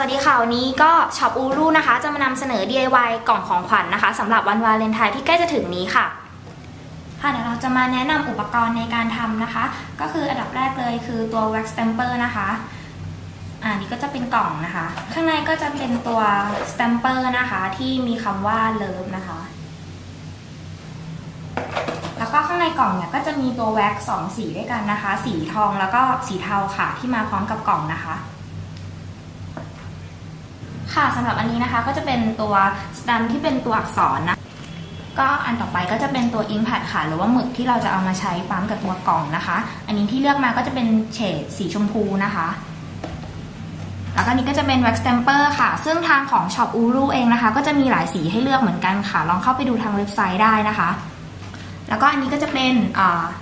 สวัสดีค่ะ วันนี้ก็ช็อปอูรูนะคะ จะมานำเสนอ DIY กล่องของขวัญนะคะสำหรับวันวาเลนไทน์ที่ใกล้จะถึงนี้ค่ะ ค่ะเดี๋ยวเราจะมาแนะนำอุปกรณ์ในการทำนะคะ ก็คืออันดับแรกเลยคือตัว wax stamper นะคะอ่านี่ก็จะเป็นกล่องนะคะ ข้างในก็จะเป็นตัว stamper นะคะที่มีคำว่า love นะคะ แล้วก็ข้างในกล่องเนี่ยก็จะมีตัวแว็กสองสีด้วยกันนะคะ สีทองแล้วก็สีเทาค่ะที่มาพร้อมกับกล่องนะคะ ค่ะสำหรับอันนี้นะคะก็จะเป็นตัวสแตมที่เป็นตัวอักษรนะก็อันต่อไปก็จะเป็นตัวอิงแพดค่ะ หรือว่าหมึกที่เราจะเอามาใช้ปั๊มกับตัวกล่องนะคะ อันนี้ที่เลือกมาก็จะเป็นเฉดสีชมพูนะคะ แล้วก็นี้ก็จะเป็น wax stamper ค่ะ ซึ่งทางของ Shop Uru เองนะคะ ก็จะมีหลายสีให้เลือกเหมือนกันค่ะ ลองเข้าไปดูทางเว็บไซต์ได้นะคะ แล้วก็อันนี้ก็จะเป็น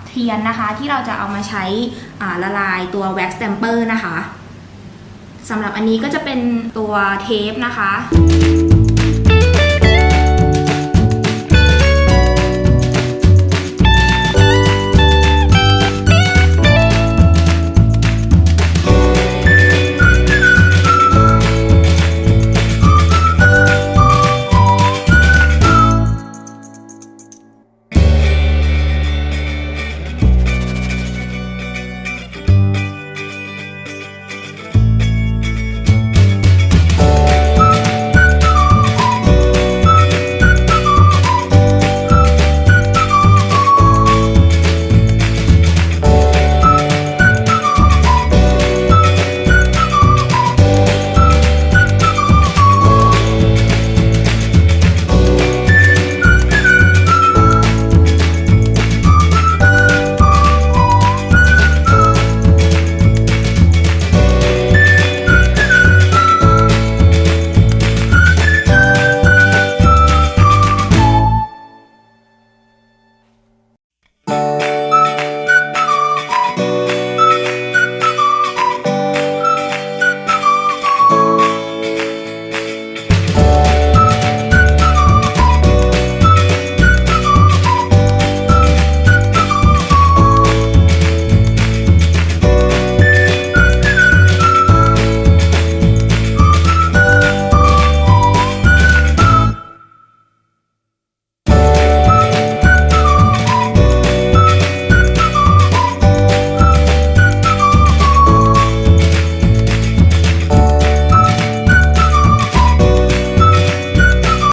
เทียนนะคะที่เราจะเอามาใช้ละลายตัว wax stamper นะคะ สำหรับอันนี้ก็จะเป็นตัวเทปนะคะ